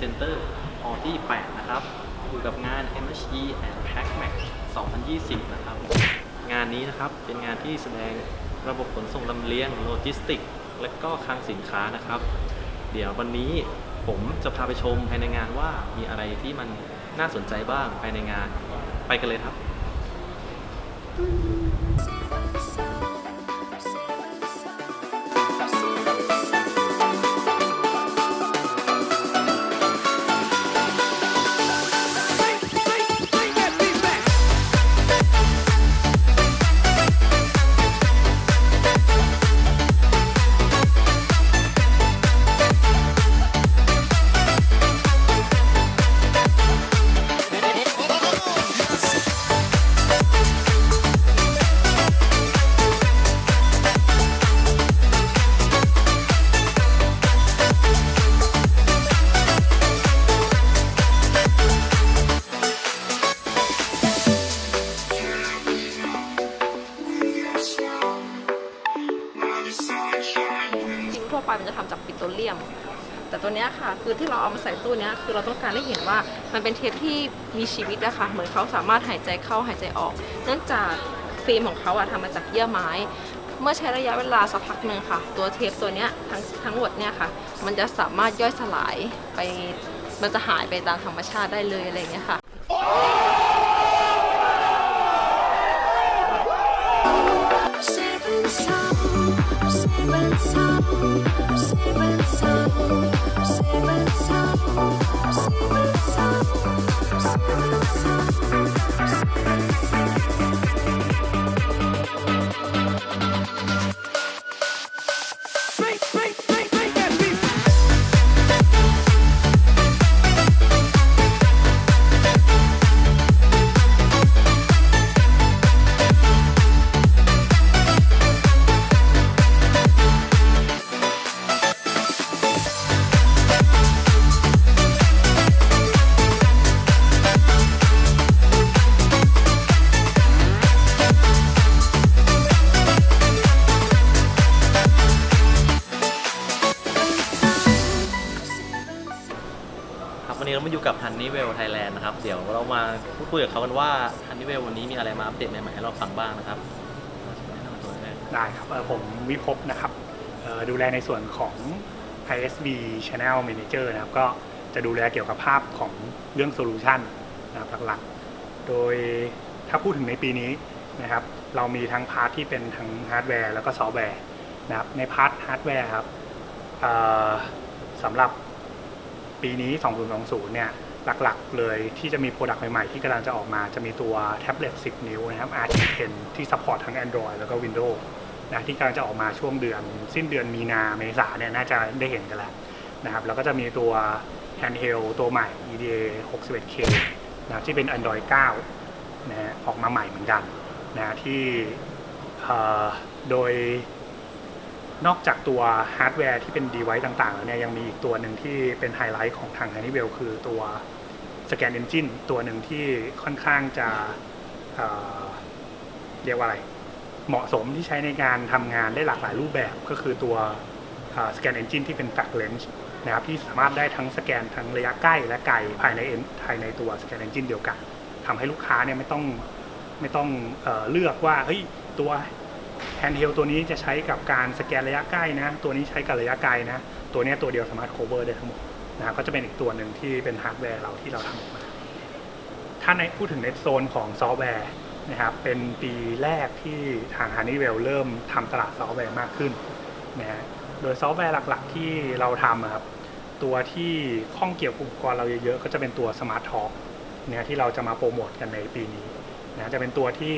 Center ฮอลที่ 8 นะครับอยู่กับงาน MHE and Pack Max 2020 นะครับ งานนี้นะครับเป็นงานที่แสดงระบบขนส่งลำเลียงโลจิสติก และก็คลังสินค้านะครับ เดี๋ยววันนี้ผมจะพาไปชมภายในงานว่ามีอะไรที่มันน่าสนใจบ้างภายในงานไปกันเลยครับ แต่ตัวเนี้ยค่ะ คือที่เราเอามาใส่ตู้เนี้ยคือเราต้องการให้เห็นว่ามันเป็นเทปที่มีชีวิตนะคะเหมือนเขาสามารถหายใจเข้าหายใจออก เนื่องจากฟิล์มของเขาอะทำมาจากเยื่อไม้ เมื่อใช้ระยะเวลาสักพักหนึ่งค่ะ ตัวเทปตัวเนี้ยทั้งทั้งหมดเนี่ยค่ะ มันจะสามารถย่อยสลายไปมันจะหายไปตามธรรมชาติได้เลยอะไรอย่างเงี้ยค่ะ Seven soul, seven soul, seven ครับวันนี้เรามาอยู่กับ Honeywell Thailand นะครับ เดี๋ยวเรามาพูดคุยกับเขากันว่า Honeywell วันนี้มีอะไรมาอัปเดตใหม่ๆให้เราฟังบ้างนะครับแนะนำตัวได้ได้ครับเอ่อผมวิภพนะครับเอ่อดูแลในส่วนของ ISV Channel Manager นะครับ ก็จะดูแลเกี่ยวกับภาพของเรื่องโซลูชันนะครับหลักๆ โดยถ้าพูดถึงในปีนี้นะครับ เรามีทั้งพาร์ทที่เป็นทั้งฮาร์ดแวร์แล้วก็ซอฟต์แวร์นะครับ ในพาร์ทฮาร์ดแวร์ครับเอ่อสำหรับ ปีนี้ 2020 เนี่ยหลักๆ เลยที่จะมีโปรดักต์ใหม่ๆ ที่กำลังจะออกมาจะมีตัวแท็บเล็ต 10 นิ้วนะครับ RT10 ที่ซัพพอร์ตทั้ง Android แล้วก็ Windows นะที่กำลังจะออกมาช่วงเดือน สิ้นเดือนมีนาเมษาเนี่ยน่าจะได้เห็นกันแล้วนะครับแล้วก็จะมีตัว handheld ตัวใหม่ EDA 61K นะที่เป็น Android 9นะฮะออกมาใหม่เหมือนกันนะที่โดย นอกจากตัวฮาร์ดแวร์ที่เป็น device ต่างๆแล้วเนี่ยยังมีอีกตัวหนึ่งที่เป็นไฮไลท์ของทาง Honeywell คือตัว Scan Engine ตัวหนึ่งที่ค่อนข้างจะเเรียกว่าอะไร เหมาะสมที่ใช้ในการทำงานได้หลากหลายรูปแบบก็คือตัวสแกนเอนจินที่เป็น Fact Lens นะครับที่สามารถได้ทั้งสแกนทั้งระยะใกล้และไกลภายในภายในตัวสแกนเอนจินเดียวกันทำให้ลูกค้าเนี่ยไม่ต้องไม่ต้องเอเลือกว่าเฮ้ยตัว แฮนด์เฮลตัวนี้จะใช้กับการสแกนระยะใกล้นะ ตัวนี้ใช้กับระยะไกลนะ ตัวนี้ตัวเดียวสามารถ cover ได้ทั้งหมดนะครับก็จะเป็นอีกตัวหนึ่งที่เป็นฮาร์ดแวร์เราที่เราทำออกมา ถ้าในพูดถึงในโซนของซอฟต์แวร์นะครับ เป็นปีแรกที่ทาง Honeywell เริ่มทำตลาดซอฟต์แวร์มากขึ้นนะฮะ โดยซอฟต์แวร์หลักๆที่เราทำครับ ตัวที่ข้องเกี่ยวกับอุปกรณ์เราเยอะๆ ก็จะเป็นตัว Smart Talk เนี่ยที่เราจะมาโปรโมทกันในปีนี้นะจะเป็นตัวที่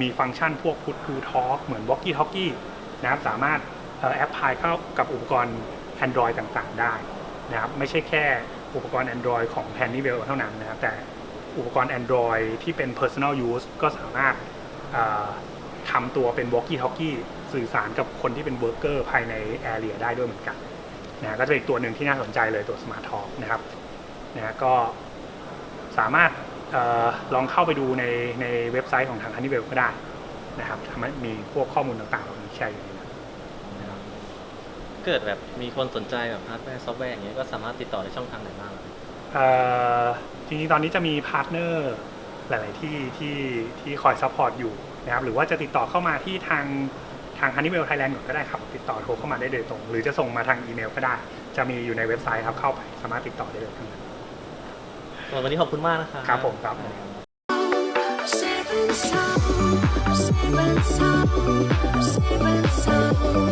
มีฟังก์ชันพวก Put to Talk เหมือน Walkie Talkie นะครับสามารถแอปพลายเข้ากับอุปกรณ์ Android ต่างๆ ได้นะครับไม่ใช่แค่อุปกรณ์ Android ของ Honeywell เท่านั้นนะครับแต่อุปกรณ์ Android ที่เป็น personal use ก็สามารถทำตัวเป็น walkie talkie สื่อสารกับคนที่เป็น worker ภายใน area ได้ด้วยเหมือนกันนะก็จะเป็นตัวหนึ่งที่น่าสนใจเลยตัว smart talk นะครับนะก็สามารถ ลองเข้าไปดูในในเว็บไซต์ของทาง Honeywell ก็ได้นะครับทำให้มีพวกข้อมูลต่างๆเหล่านี้แชร์อยู่ในนั้นนะครับเกิดแบบมีคนสนใจแบบฮาร์ดแวร์ซอฟต์แวร์อย่างเงี้ยก็สามารถติดต่อในช่องทางไหนบ้างครับเอ่อจริงๆตอนนี้จะมีพาร์ทเนอร์หลาย ๆ ที่ที่ที่คอยซัพพอร์ตอยู่นะครับหรือว่าจะติดต่อเข้ามาที่ทางทาง Honeywell Thailand ก่อนก็ได้ครับ ติดต่อโทรเข้ามาได้โดยตรง หรือจะส่งมาทางอีเมลก็ได้ จะมีอยู่ในเว็บไซต์ครับเข้าไปสามารถติดต่อได้เลยทั้งนั้น วันนี้ขอบคุณมากนะครับครับผมครับ Seven sun, seven sun, seven sun.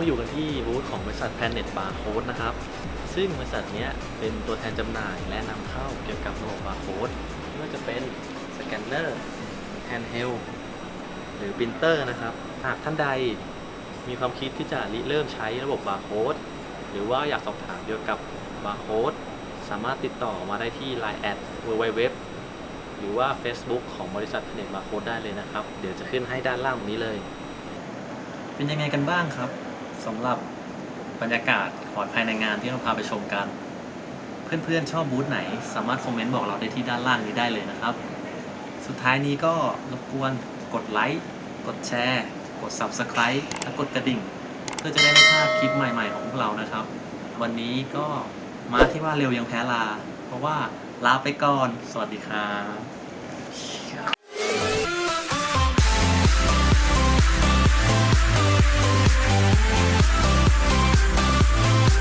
มาอยู่กันที่บูธของบริษัท Planet Barcode นะครับ ซึ่งบริษัทนี้เป็นตัวแทนจำหน่ายและนำเข้าเกี่ยวกับระบบ Barcode ไม่ว่าจะเป็นสแกนเนอร์ Handheld หรือปรินเตอร์นะครับ หากท่านใดมีความคิดที่จะริเริ่มใช้ระบบ Barcode หรือว่าอยากสอบถามเกี่ยวกับ Barcode สามารถติดต่อมาได้ที่ Line แอด www หรือว่า Facebook ของบริษัท Planet Barcode ได้เลยนะครับ เดี๋ยวจะขึ้นให้ด้านล่างนี้เลย เป็นยังไงกันบ้างครับ สำหรับบรรยากาศของภายในงานที่เราพาไปชมกัน เพื่อนๆชอบบูธไหน สามารถคอมเมนต์บอกเราได้ที่ด้านล่างนี้ได้เลยนะครับ สุดท้ายนี้ก็รบกวนกดไลค์กดแชร์ กด Subscribe และกดกระดิ่ง เพื่อจะได้ไม่พลาดคลิปใหม่ๆของพวกเรานะครับ วันนี้ก็มาที่ว่าเร็วยังแพ้ลา เพราะว่าลาไปก่อน สวัสดีครับ Bye.